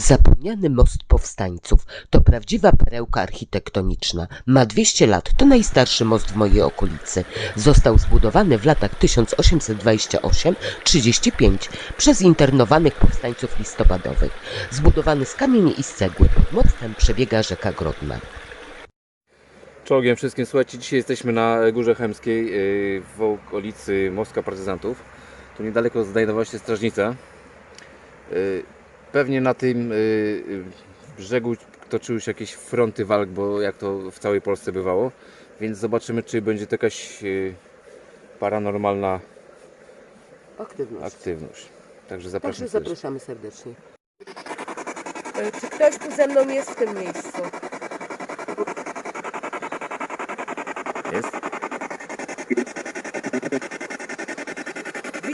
Zapomniany most powstańców to prawdziwa perełka architektoniczna. Ma 200 lat, to najstarszy most w mojej okolicy. Został zbudowany w latach 1828-35 przez internowanych powstańców listopadowych. Zbudowany z kamieni i z cegły, pod mostem przebiega rzeka Grodna. Czołgiem wszystkim, słuchajcie, dzisiaj jesteśmy na Górze Chemskiej yy, w okolicy Mostka Partyzantów. Tu niedaleko znajdowała się strażnica. Pewnie na tym yy, yy, brzegu toczyły się jakieś fronty walk, bo jak to w całej Polsce bywało. Więc zobaczymy, czy będzie to jakaś yy, paranormalna Aktywność. aktywność. Także zapraszam. Także zapraszamy serdecznie. E, Czy ktoś tu ze mną jest w tym miejscu? Jest?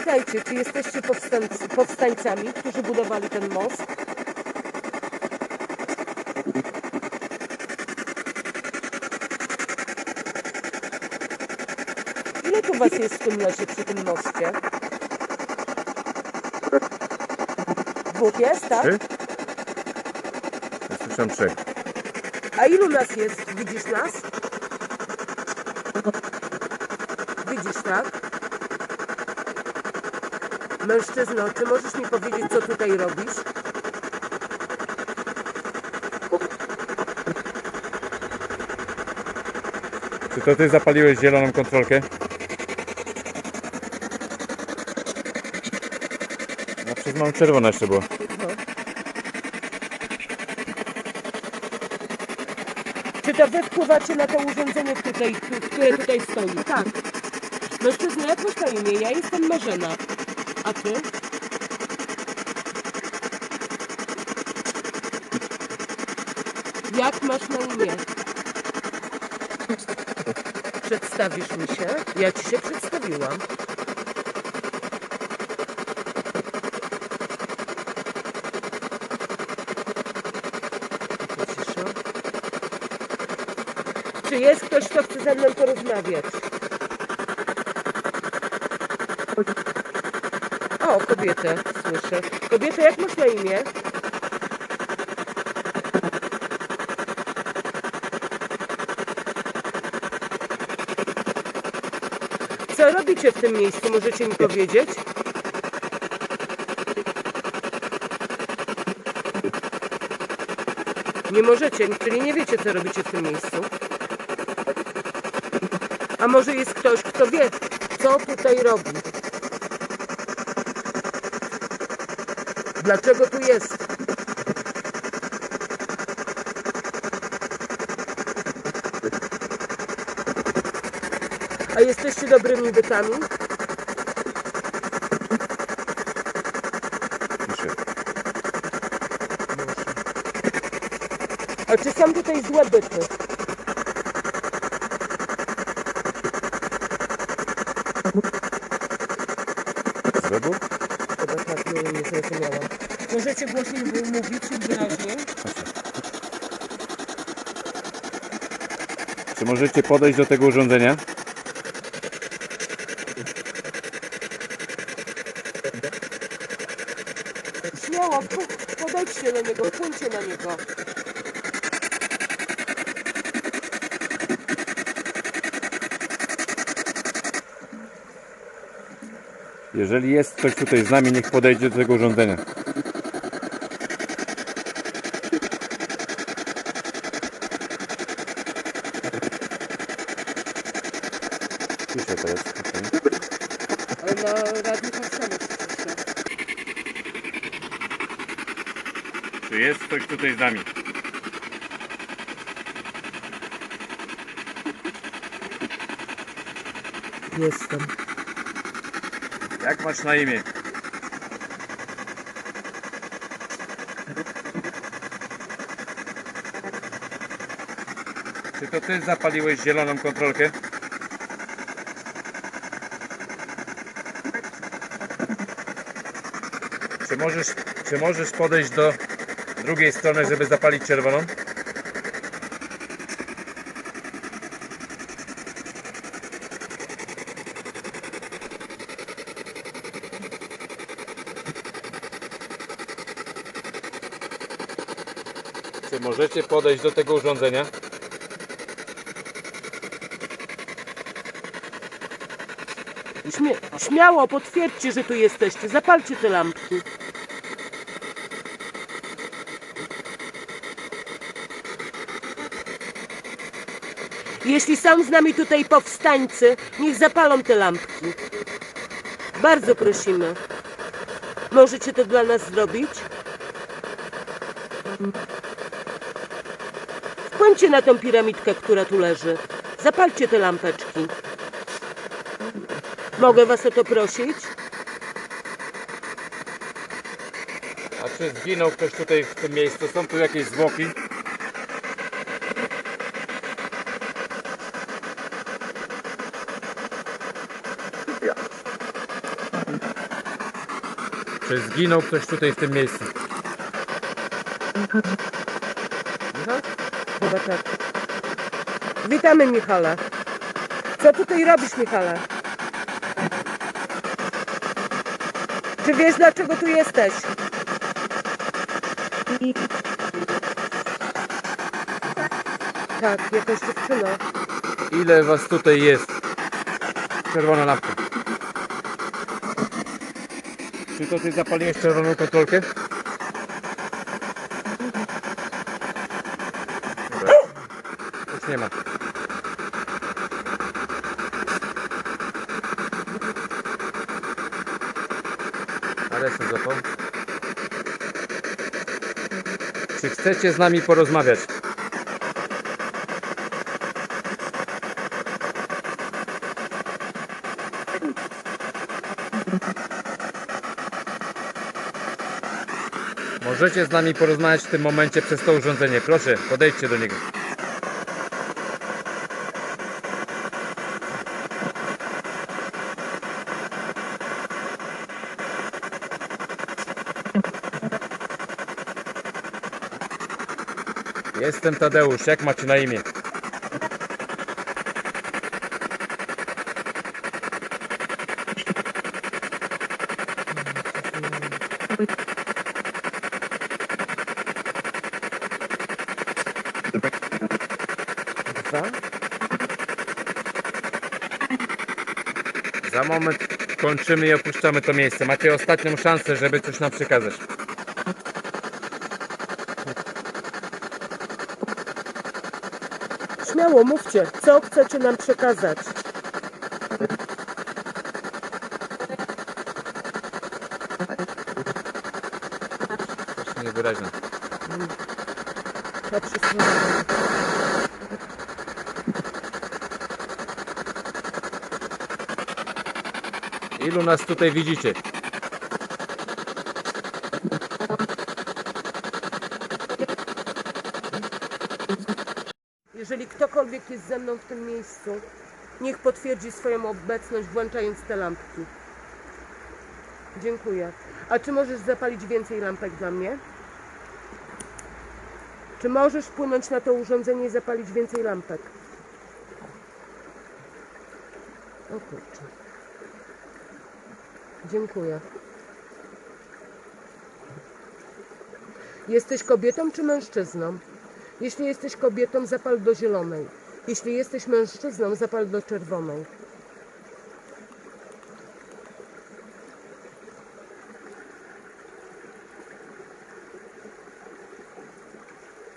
Witajcie, czy jesteście powstańcy, powstańcami, którzy budowali ten most? Ile tu was jest w tym lesie przy tym moście? Dwóch jest, tak? Trzy? Ja słyszałem trzech. A ilu nas jest? Widzisz nas? Widzisz, tak? Mężczyzno, czy możesz mi powiedzieć, co tutaj robisz? Czy to ty zapaliłeś zieloną kontrolkę? No przez mam czerwone jeszcze było. Czy to wy wpływacie na to urządzenie, tutaj, tu- które tutaj stoi? Tak. Mężczyzno, jak masz na imię? Ja jestem Marzena. A ty? Jak masz na imię? Przedstawisz mi się? Ja ci się przedstawiłam. Cisza. Czy jest ktoś, kto chce ze mną porozmawiać? Kobietę słyszę. Kobieto, jak masz na imię? Co robicie w tym miejscu? Możecie mi powiedzieć? Nie możecie, czyli nie wiecie, co robicie w tym miejscu. A może jest ktoś, kto wie, co tutaj robi? Dlaczego tu jest? A jesteście dobrymi bytami? A czy są tutaj złe byty? Z webu? Chyba tak, nie, nie zrozumiałam. Możecie głośniej mówić wyraźniej? Czy możecie podejść do tego urządzenia? Śmiało, po- podejdźcie do niego, wpłyńcie na niego. Jeżeli jest ktoś tutaj z nami, niech podejdzie do tego urządzenia. Czy jest ktoś tutaj z nami? Jestem. Jak masz na imię? Czy to ty zapaliłeś zieloną kontrolkę? Czy możesz, czy możesz podejść do drugiej strony, żeby zapalić czerwoną? Czy możecie podejść do tego urządzenia? Śmie śmiało, potwierdźcie, że tu jesteście. Zapalcie te lampki. Jeśli są z nami tutaj powstańcy, niech zapalą te lampki. Bardzo prosimy. Możecie to dla nas zrobić? Wpłyńcie na tą piramidkę, która tu leży. Zapalcie te lampeczki. Mogę was o to prosić? A czy zginął ktoś tutaj w tym miejscu? Są tu jakieś zwłoki? Czy zginął ktoś tutaj w tym miejscu? Michał? Chyba tak. Witamy Michale. Co tutaj robisz Michale? Czy wiesz dlaczego tu jesteś? Tak, jakaś dziewczyna. Ile was tutaj jest? Czerwona lampka. Czy to ty zapaliłeś czerwoną kontrolkę? Dobra. Już nie ma. Ale się zapał. Czy chcecie z nami porozmawiać? Możecie z nami porozmawiać w tym momencie przez to urządzenie. Proszę, podejdźcie do niego. Jestem Tadeusz, jak macie na imię? Za moment kończymy i opuszczamy to miejsce. Macie ostatnią szansę, żeby coś nam przekazać. Śmiało mówcie, co chcecie nam przekazać. Coś niewyraźne. Ilu nas tutaj widzicie? Jeżeli ktokolwiek jest ze mną w tym miejscu, niech potwierdzi swoją obecność włączając te lampki. Dziękuję. A czy możesz zapalić więcej lampek dla mnie? Czy możesz wpłynąć na to urządzenie i zapalić więcej lampek? O kurczę. Dziękuję. Jesteś kobietą czy mężczyzną? Jeśli jesteś kobietą, zapal do zielonej. Jeśli jesteś mężczyzną, zapal do czerwonej.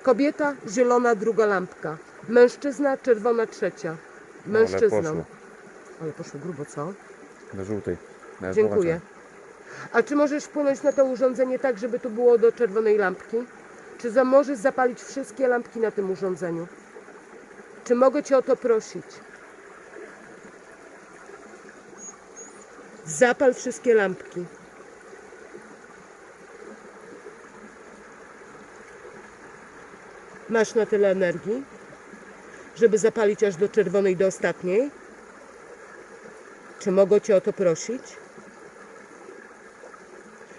Kobieta, zielona, druga lampka. Mężczyzna, czerwona, trzecia. Mężczyzną. Ale poszło grubo, co? Do żółtej. Dziękuję. A czy możesz wpłynąć na to urządzenie tak, żeby tu było do czerwonej lampki? Czy za, możesz zapalić wszystkie lampki na tym urządzeniu? Czy mogę Cię o to prosić? Zapal wszystkie lampki. Masz na tyle energii, żeby zapalić aż do czerwonej, do ostatniej? Czy mogę Cię o to prosić?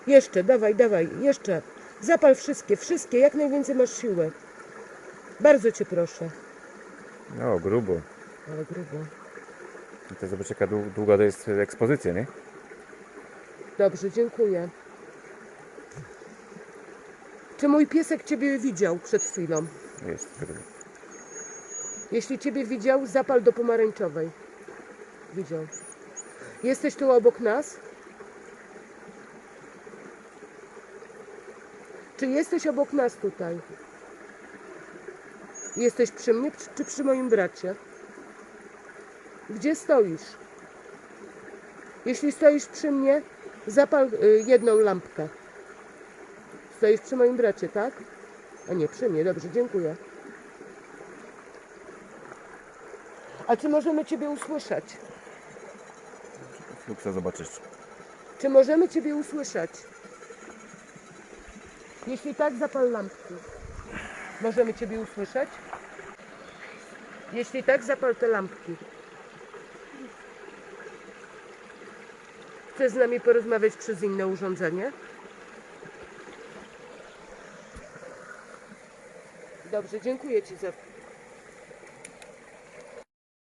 Jeszcze, dawaj, dawaj, jeszcze. Zapal wszystkie, wszystkie, jak najwięcej masz siły. Bardzo Cię proszę. No, grubo. Ale grubo. I to zobacz jaka dłu- długa to jest ekspozycja, nie? Dobrze, dziękuję. Czy mój piesek ciebie widział przed chwilą? Jest. Jeśli ciebie widział, zapal do pomarańczowej. Widział. Jesteś tu obok nas? Czy jesteś obok nas tutaj? Jesteś przy mnie czy- przy moim bracie? Gdzie stoisz? Jeśli stoisz przy mnie, zapal y, jedną lampkę. Stoisz przy moim bracie, tak? A nie, przy mnie. Dobrze, dziękuję. A czy możemy Ciebie usłyszeć? Chcę zobaczyć. Czy możemy Ciebie usłyszeć? Jeśli tak, zapal lampki. Możemy Ciebie usłyszeć? Jeśli tak, zapal te lampki. Chcesz z nami porozmawiać przez inne urządzenie? Dobrze, dziękuję Ci za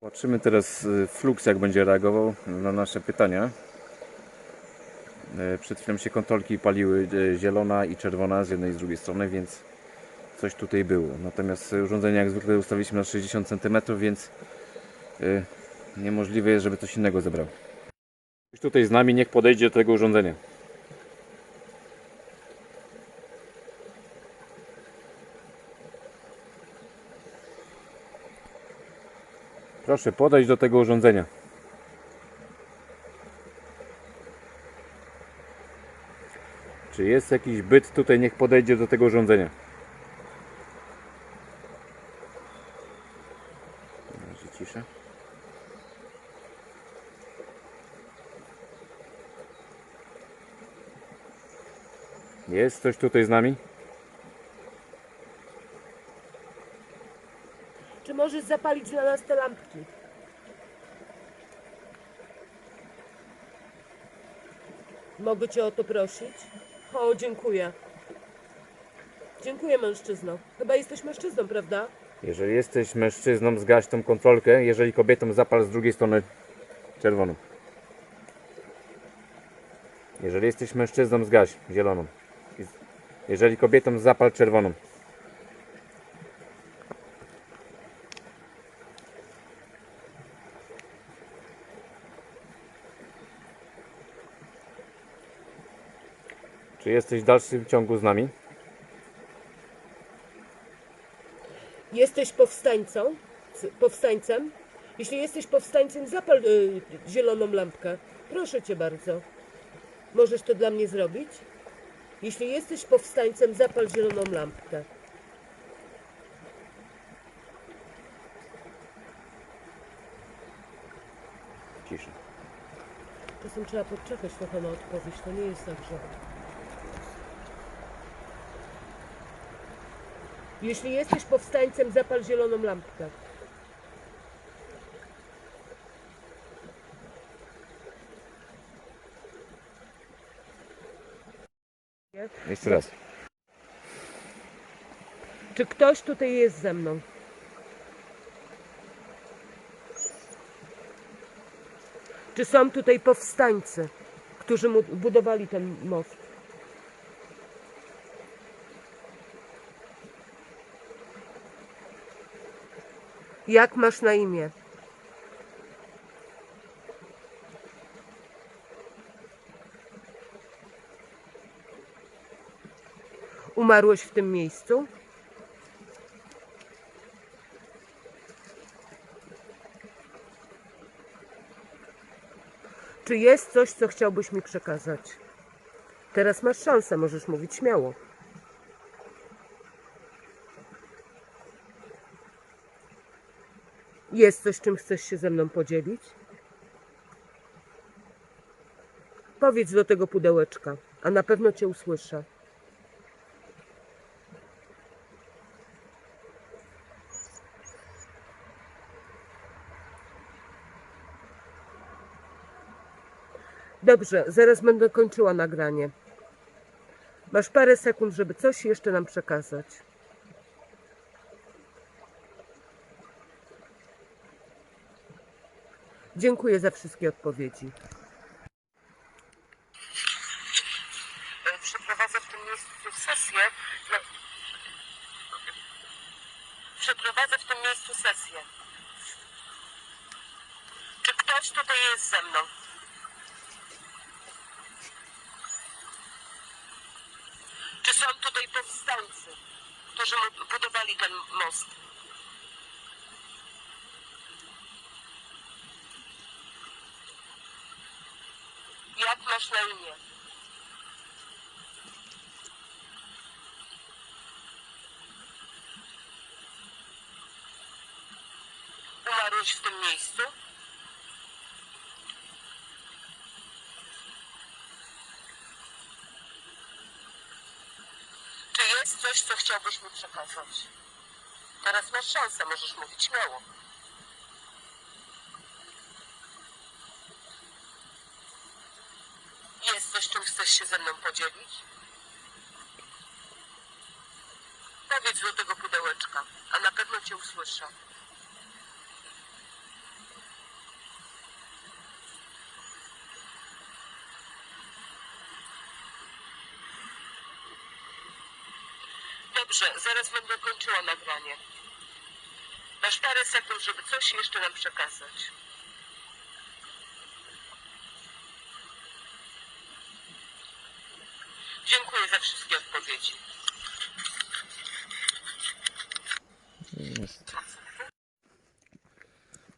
Zobaczymy teraz y, Flux, jak będzie reagował na nasze pytania. Y, Przed chwilą się kontrolki paliły y, zielona i czerwona z jednej i z drugiej strony, więc coś tutaj było. Natomiast urządzenie jak zwykle ustawiliśmy na 60 cm, więc y, niemożliwe jest, żeby coś innego zebrał. Ktoś tutaj z nami niech podejdzie do tego urządzenia. Proszę podejść do tego urządzenia. Czy jest jakiś byt tutaj, niech podejdzie do tego urządzenia. Na cisza. Jest ktoś tutaj z nami? Czy możesz zapalić dla nas te lampki? Mogę Cię o to prosić? O, dziękuję. Dziękuję, mężczyzno. Chyba jesteś mężczyzną, prawda? Jeżeli jesteś mężczyzną, zgaś tą kontrolkę. Jeżeli kobietą, zapal z drugiej strony czerwoną. Jeżeli jesteś mężczyzną, zgaś zieloną. Jeżeli kobietą, zapal czerwoną. Jesteś w dalszym ciągu z nami? Jesteś powstańcą? Powstańcem? Jeśli jesteś powstańcem, zapal y, zieloną lampkę. Proszę Cię bardzo. Możesz to dla mnie zrobić? Jeśli jesteś powstańcem, zapal zieloną lampkę. Cisza. Czasem trzeba poczekać trochę na odpowiedź. To nie jest tak, że... Jeśli jesteś powstańcem, zapal zieloną lampkę. Jeszcze raz. Czy ktoś tutaj jest ze mną? Czy są tutaj powstańcy, którzy budowali ten most? Jak masz na imię? Umarłeś w tym miejscu? Czy jest coś, co chciałbyś mi przekazać? Teraz masz szansę, możesz mówić śmiało. Jest coś, czym chcesz się ze mną podzielić? Powiedz do tego pudełeczka, a na pewno cię usłyszę. Dobrze, zaraz będę kończyła nagranie. Masz parę sekund, żeby coś jeszcze nam przekazać. Dziękuję za wszystkie odpowiedzi. E, przeprowadzę w tym miejscu sesję. No. Przeprowadzę w tym miejscu sesję. Czy ktoś tutaj jest ze mną? Czy są tutaj powstańcy, którzy budowali ten most? Imię? Umarłeś w tym miejscu? Czy jest coś, co chciałbyś mi przekazać? Teraz masz szansę, możesz mówić śmiało. Jest coś, czym chcesz się ze mną podzielić? Powiedz do tego pudełeczka, a na pewno cię usłyszę. Dobrze, zaraz będę kończyła nagranie. Masz parę sekund, żeby coś jeszcze nam przekazać. Dziękuję za wszystkie odpowiedzi.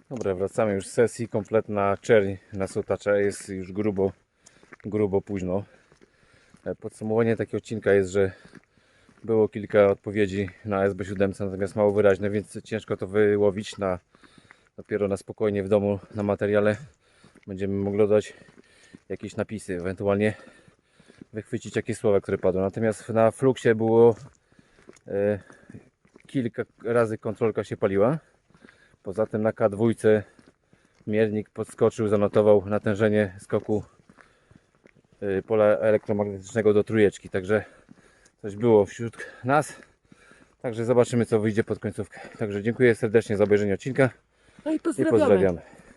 Dobra, wracamy już z sesji. Kompletna czerń nas otacza. Jest już grubo, grubo późno. E, Podsumowanie takiego odcinka jest, że było kilka odpowiedzi na SB7, natomiast mało wyraźne, więc ciężko to wyłowić na dopiero na spokojnie w domu na materiale. Będziemy mogli dodać jakieś napisy, ewentualnie wychwycić jakieś słowa, które padły. Natomiast na fluksie było e, kilka razy kontrolka się paliła. Poza tym na K2 miernik podskoczył, zanotował natężenie skoku y, pola elektromagnetycznego do trójeczki. Także coś było wśród nas. Także zobaczymy co wyjdzie pod końcówkę. Także dziękuję serdecznie za obejrzenie odcinka No i i pozdrawiamy.